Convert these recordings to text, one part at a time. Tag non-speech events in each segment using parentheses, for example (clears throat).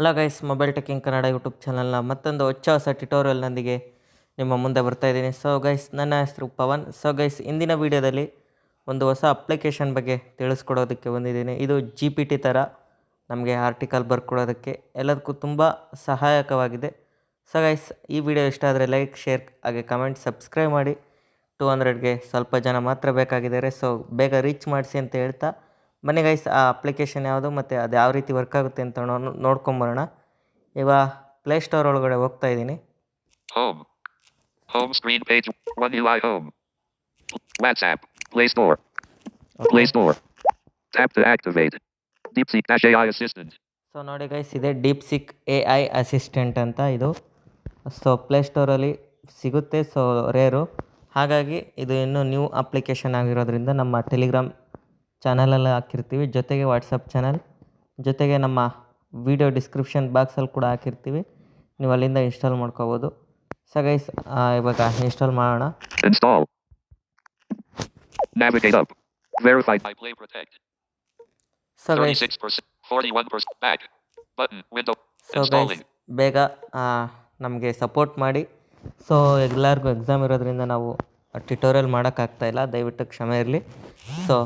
Hello guys mobile teching Kannada YouTube ಚಾನಲ್ನ ಮತ್ತೊಂದು ಹೊಚ್ಚ ಹೊಸ ಟ್ಯುಟೋರಿಯಲ್ನೊಂದಿಗೆ ನಿಮ್ಮ ಮುಂದೆ ಬರ್ತಾ ಇದ್ದೀನಿ. ಸೊ ಗೈಸ್ ನನ್ನ ಹೆಸರು ಪವನ್. ಸೊ ಗೈಸ್ ಇಂದಿನ ವಿಡಿಯೋದಲ್ಲಿ ಒಂದು ಹೊಸ ಅಪ್ಲಿಕೇಶನ್ ಬಗ್ಗೆ ತಿಳಿಸ್ಕೊಡೋದಕ್ಕೆ ಬಂದಿದ್ದೀನಿ. ಇದು ಜಿ ಪಿ ಟಿ ಥರ ನಮಗೆ ಆರ್ಟಿಕಲ್ ಬರ್ಕೊಡೋದಕ್ಕೆ ಎಲ್ಲದಕ್ಕೂ ತುಂಬ ಸಹಾಯಕವಾಗಿದೆ. ಸೊ ಗೈಸ್ ಈ ವಿಡಿಯೋ ಇಷ್ಟ ಆದರೆ ಲೈಕ್ ಶೇರ್ ಹಾಗೆ ಕಮೆಂಟ್ ಸಬ್ಸ್ಕ್ರೈಬ್ ಮಾಡಿ. ಟೂ ಹಂಡ್ರೆಡ್ಗೆ ಸ್ವಲ್ಪ ಜನ ಮಾತ್ರ ಬೇಕಾಗಿದ್ದಾರೆ. ಸೊ ಬೇಗ ರೀಚ್ ಮಾಡಿಸಿ ಅಂತ ಹೇಳ್ತಾ ಬನ್ನಿ ಗೈಸ್ ಆ ಅಪ್ಲಿಕೇಶನ್ ಯಾವುದು ಮತ್ತು ಅದು ಯಾವ ರೀತಿ ವರ್ಕ್ ಆಗುತ್ತೆ ಅಂತ ನೋಡ್ಕೊಂಬರೋಣ ಇವಾಗ ಪ್ಲೇಸ್ಟೋರ್ ಒಳಗಡೆ ಹೋಗ್ತಾ ಇದ್ದೀನಿ. Home home screen page one U I home WhatsApp play store play store tap to activate deep activate. Dash A I assistant so ನೋಡಿ ಗೈಸ್ ಇದೆ deep sick A I assistant ಅಂತ ಇದು. ಸೊ ಪ್ಲೇಸ್ಟೋರಲ್ಲಿ ಸಿಗುತ್ತೆ so rare ಹಾಗಾಗಿ ಇದು ಇನ್ನೂ new application ಆಗಿರೋದ್ರಿಂದ ನಮ್ಮ ಟೆಲಿಗ್ರಾಮ್ ಚಾನಲಲ್ಲಿ ಹಾಕಿರ್ತೀವಿ ಜೊತೆಗೆ ವಾಟ್ಸಪ್ ಚಾನಲ್ ಜೊತೆಗೆ ನಮ್ಮ ವಿಡಿಯೋ ಡಿಸ್ಕ್ರಿಪ್ಷನ್ ಬಾಕ್ಸಲ್ಲಿ ಕೂಡ ಹಾಕಿರ್ತೀವಿ ನೀವು ಅಲ್ಲಿಂದ ಇನ್ಸ್ಟಾಲ್ ಮಾಡ್ಕೋಬೋದು ಸೊ ಗೈಸ್ ಇವಾಗ ಇನ್ಸ್ಟಾಲ್ ಮಾಡೋಣ install Navigate up. Verified by Play Protect. So guys 36%. 41% back. Button. Window. So guys Installing. ಬೇಗ ನಮಗೆ ಸಪೋರ್ಟ್ ಮಾಡಿ ಸೊ ಎಲ್ಲರಿಗೂ ಎಕ್ಸಾಮ್ ಇರೋದ್ರಿಂದ ನಾವು ಟ್ಯುಟೋರಿಯಲ್ ಮಾಡೋಕ್ಕಾಗ್ತಾಯಿಲ್ಲ ದಯವಿಟ್ಟು ಕ್ಷಮೆ ಇರಲಿ ಸೊ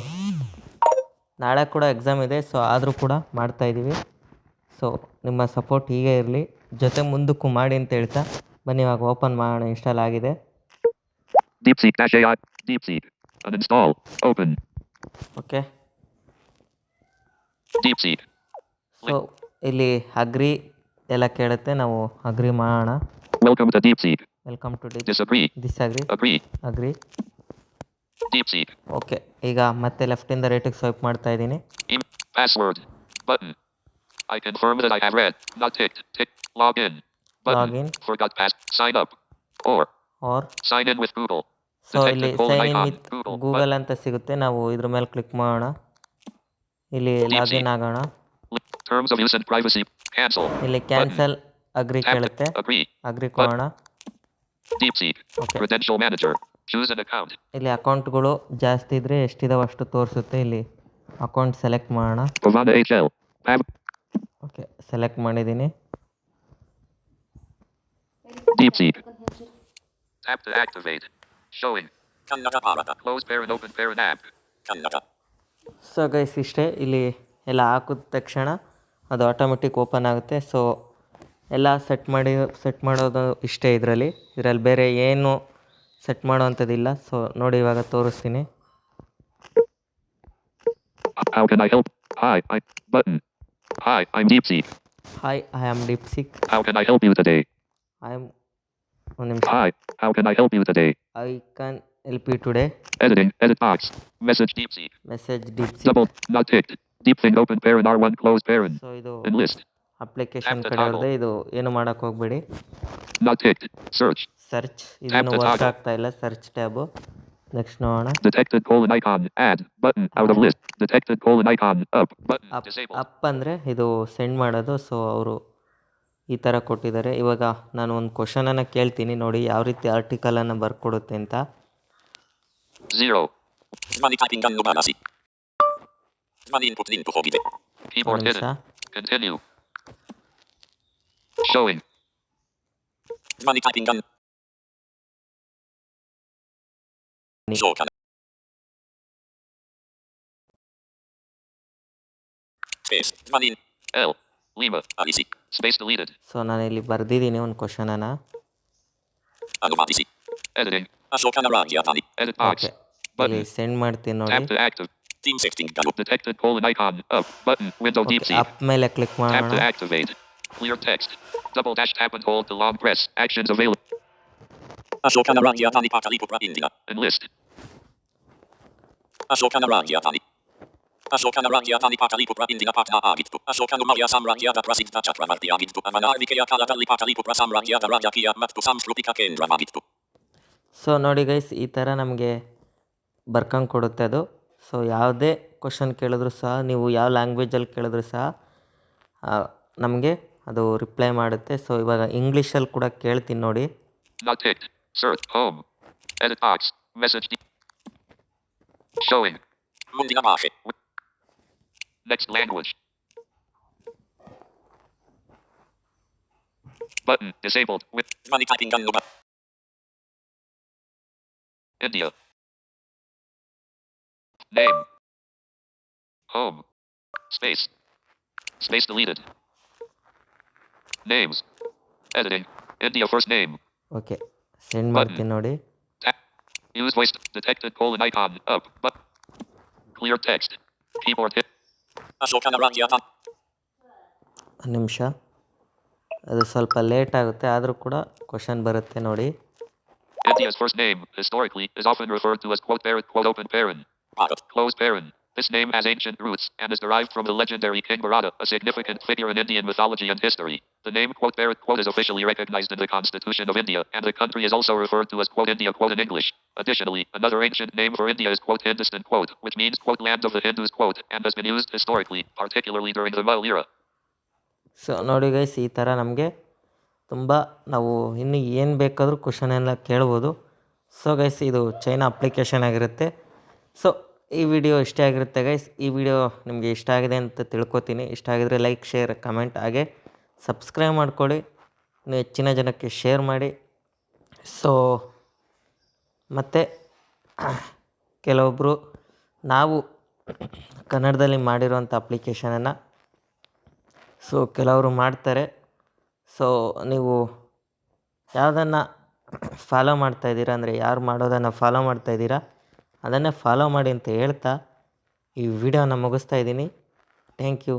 ನಾಳೆ ಕೂಡ ಎಕ್ಸಾಮ್ ಇದೆ ಸೊ ಆದರೂ ಕೂಡ ಮಾಡ್ತಾಯಿದ್ದೀವಿ ಸೊ ನಿಮ್ಮ ಸಪೋರ್ಟ್ ಹೀಗೆ ಇರಲಿ ಜೊತೆ ಮುಂದಕ್ಕೂ ಮಾಡಿ ಅಂತ ಹೇಳ್ತಾ ಬನ್ನಿ ಇವಾಗ ಓಪನ್ ಮಾಡೋಣ ಇನ್ಸ್ಟಾಲ್ ಆಗಿದೆ. ಓಕೆ. ಸೊ ಇಲ್ಲಿ ಅಗ್ರಿ ಎಲ್ಲ ಕೇಳುತ್ತೆ ನಾವು ಅಗ್ರಿ ಮಾಡೋಣ. Welcome to disagree agree. Deep seek ಈಗ ಮತ್ತೆ ಲೆಫ್ಟ್ ಇಂದ ರೈಟ್ಗೆ ಸ್ವೈಪ್ ಮಾಡ್ತಾ ಇದೀನಿ in I confirm that I have read not tick tick in log in forgot pass sign up or or sign in with Google so ಇಲ್ಲಿ Google ಅಂತ ಸಿಗುತ್ತೆ. ನಾವು ಇದ್ರ ಮೇಲೆ ಕ್ಲಿಕ್ ಮಾಡೋಣ. ಇಲ್ಲಿ ಲಾಗ್ ಆಗೋಣ. ಇಲ್ಲಿ ಕ್ಯಾನ್ಸಲ್ ಅಗ್ರಿ ಕೇಳುತ್ತೆ. ಅಗ್ರಿ ಕೊಡೋಣ ಡಿಪ್ಸಿ ಓಕೆ ಪ್ರೆಡೆನ್ಶಿಯಲ್ ಮ್ಯಾನೇಜರ್ ಇಲ್ಲಿ ಅಕೌಂಟ್ಗಳು ಜಾಸ್ತಿ ಇದ್ರೆ ಎಷ್ಟಿದಾವ ಅಷ್ಟು ತೋರಿಸುತ್ತೆ. ಇಲ್ಲಿ ಅಕೌಂಟ್ ಸೆಲೆಕ್ಟ್ ಮಾಡೋಣ. ಓಕೆ ಸೆಲೆಕ್ಟ್ ಮಾಡಿದ್ದೀನಿ. ಸೊ ಗೈಸ್ ಇಷ್ಟೇ. ಇಲ್ಲಿ ಎಲ್ಲ ಹಾಕಿದ ತಕ್ಷಣ ಅದು ಆಟೋಮೆಟಿಕ್ ಓಪನ್ ಆಗುತ್ತೆ. ಸೊ ಎಲ್ಲ ಸೆಟ್ ಮಾಡಿ ಸೆಟ್ ಮಾಡೋದು ಇಷ್ಟೇ ಇದರಲ್ಲಿ. ಇದರಲ್ಲಿ ಬೇರೆ ಏನು ಸೆಟ್ ಮಾಡೋವಂಥದ್ದಿಲ್ಲ ಸೊ ನೋಡಿ ಇವಾಗ ತೋರಿಸ್ತೀನಿ How can I help? Hi. I. Button. Hi. I'm DeepSeek. Hi I am DeepSeek How can I help you today? I am ಒಂದು ನಿಮಿಷ Hi. How can I help you today? I can help you today Editing. Edit box. Message DeepSeek. Message DeepSeek Double. Not ticked. Deep thing open parent R1 close parent. So ಇದು Enlist. Application Tap the ಕಡೆ toggle. ಅವ್ರದ್ದೇ ಇದು ಏನು ಮಾಡೋಕ್ಕೆ ಹೋಗ್ಬೇಡಿ Not ticked. Search. Search ಇದನ್ನ work ಆಗ್ತಾ ಇಲ್ಲ. ಸರ್ಚ್ ಟ್ಯಾಬ್ ನೆಕ್ಸ್ಟ್ ನೋಡೋಣ. Detected colon icon add button out of list detected colon icon up button disable up ಅಂದ್ರೆ ಇದು ಸೆಂಡ್ ಮಾಡೋದು. ಸೋ ಅವರು ಈ ತರ ಕೊಟ್ಟಿದ್ದಾರೆ. ಈಗ ನಾನು ಒಂದು ಕ್ವೆಶ್ಚನ್ ಅನ್ನು ಕೇಳ್ತೀನಿ. ನೋಡಿ ಯಾವ ರೀತಿ ಆರ್ಟಿಕಲ್ ಅನ್ನು ಬರ್ಕೊಡುತ್ತೆ ಅಂತ. 0 money typing gun no money input in before bid continue showing money typing gun typing Anno. Ni- Show can. Space. Dzwani in. L. Lima. Alisi. Space deleted. So ನಾನು ಇಲ್ಲಿ ಬರೆದಿದ್ದೀನಿ ಒಂದು ಕ್ವಶನನ್ನು Anno Balisi. Editing. Ashokana Ragia Tani. Edit box. Okay ಇಲ್ಲಿ Button. Send ಮಾಡ್ತೀನಿ ನೋಡಿ Tap to active. Team setting Gallup. Detected colon icon. Up. Button. Window okay DeepSeek. Up ಮೇಲೆ click Tap ಮಾಡೋಣ to activate. Clear text. Double dash tap and hold to long press. Actions available. Ashokana Ragia Tani Pakalipura Indina. Enlist. Kalatalli ಮತ್ತು. So ನೋಡಿ guys ಈ ಥರ ನಮಗೆ ಬರ್ಕಂಗೆ ಕೊಡುತ್ತೆ ಅದು so ಯಾವುದೇ ಕ್ವಶನ್ ಕೇಳಿದ್ರು ಸಹ ನೀವು ಯಾವ ಲ್ಯಾಂಗ್ವೇಜಲ್ಲಿ ಕೇಳಿದ್ರು ಸಹ ನಮಗೆ ಅದು ರಿಪ್ಲೈ ಮಾಡುತ್ತೆ ಸೊ ಇವಾಗ ಇಂಗ್ಲೀಷಲ್ಲಿ ಕೂಡ ಕೇಳ್ತೀನಿ ನೋಡಿ Showing. Mundina Bashe. Next language. Button. Disabled. With Money typing gun number. India. Name. Home. Space. Space deleted. Names. Editing. India first name. Okay send ಮಾಡ್ತೀನಿ ನೋಡಿ Tap. Use voice. Detected colon icon. Up. But. Clear text. Keyboard hit. Ashoka Narangyata. ಒಂದು ನಿಮಿಷ ಅದು ಸ್ವಲ್ಪ late ಆಗುತ್ತೆ ಆದರೂ ಕೂಡ question ಬರುತ್ತೆ ನೋಡಿ India's first name, historically, is often referred to as quote parent, quote open parent, Bharat. close parent. This name has ancient roots and is derived from the legendary King Bharata, a significant figure in Indian mythology and history. The name quote parent quote is officially recognized in the Constitution of India, and the country is also referred to as quote India quote in English. Additionally, another ancient name for India is quote Hindustan quote, which means quote land of the Hindus quote, and has been used historically, particularly during the Mughal era. So ನೋಡಿ guys ಈ ಥರ ನಮಗೆ ತುಂಬ ನಾವು ಇನ್ನು ಏನು ಬೇಕಾದರೂ question ಎಲ್ಲ ಕೇಳ್ಬೋದು ಸೊ ಗೈಸ್ ಇದು ಚೈನಾ ಅಪ್ಲಿಕೇಶನ್ ಆಗಿರುತ್ತೆ ಸೊ ಈ ವಿಡಿಯೋ ಇಷ್ಟ ಆಗಿರುತ್ತೆ ಗೈಸ್ ಈ ವಿಡಿಯೋ ನಿಮಗೆ ಇಷ್ಟ ಆಗಿದೆ ಅಂತ ತಿಳ್ಕೊತೀನಿ. ಇಷ್ಟ ಆಗಿದ್ರೆ ಲೈಕ್ ಶೇರ್ ಕಮೆಂಟ್ ಹಾಗೆ ಸಬ್ಸ್ಕ್ರೈಬ್ ಮಾಡ್ಕೊಳ್ಳಿ. ಇನ್ನು ಹೆಚ್ಚಿನ ಜನಕ್ಕೆ ಶೇರ್ ಮಾಡಿ. ಸೊ ಮತ್ತು (clears throat) ಕೆಲವೊಬ್ಬರು ನಾವು ಕನ್ನಡದಲ್ಲಿ ಮಾಡಿರುವಂಥ ಅಪ್ಲಿಕೇಶನನ್ನು ಸೊ ಕೆಲವರು ಮಾಡ್ತಾರೆ. ಸೊ ನೀವು ಯಾವುದನ್ನು ಫಾಲೋ (clears throat) ಮಾಡ್ತಾಯಿದ್ದೀರಾ ಅಂದರೆ ಯಾರು ಮಾಡೋದನ್ನು ಫಾಲೋ ಮಾಡ್ತಾಯಿದ್ದೀರಾ ಅದನ್ನೇ ಫಾಲೋ ಮಾಡಿ ಅಂತ ಹೇಳ್ತಾ ಈ ವಿಡಿಯೋನ ಮುಗಿಸ್ತಾ ಇದ್ದೀನಿ. Thank you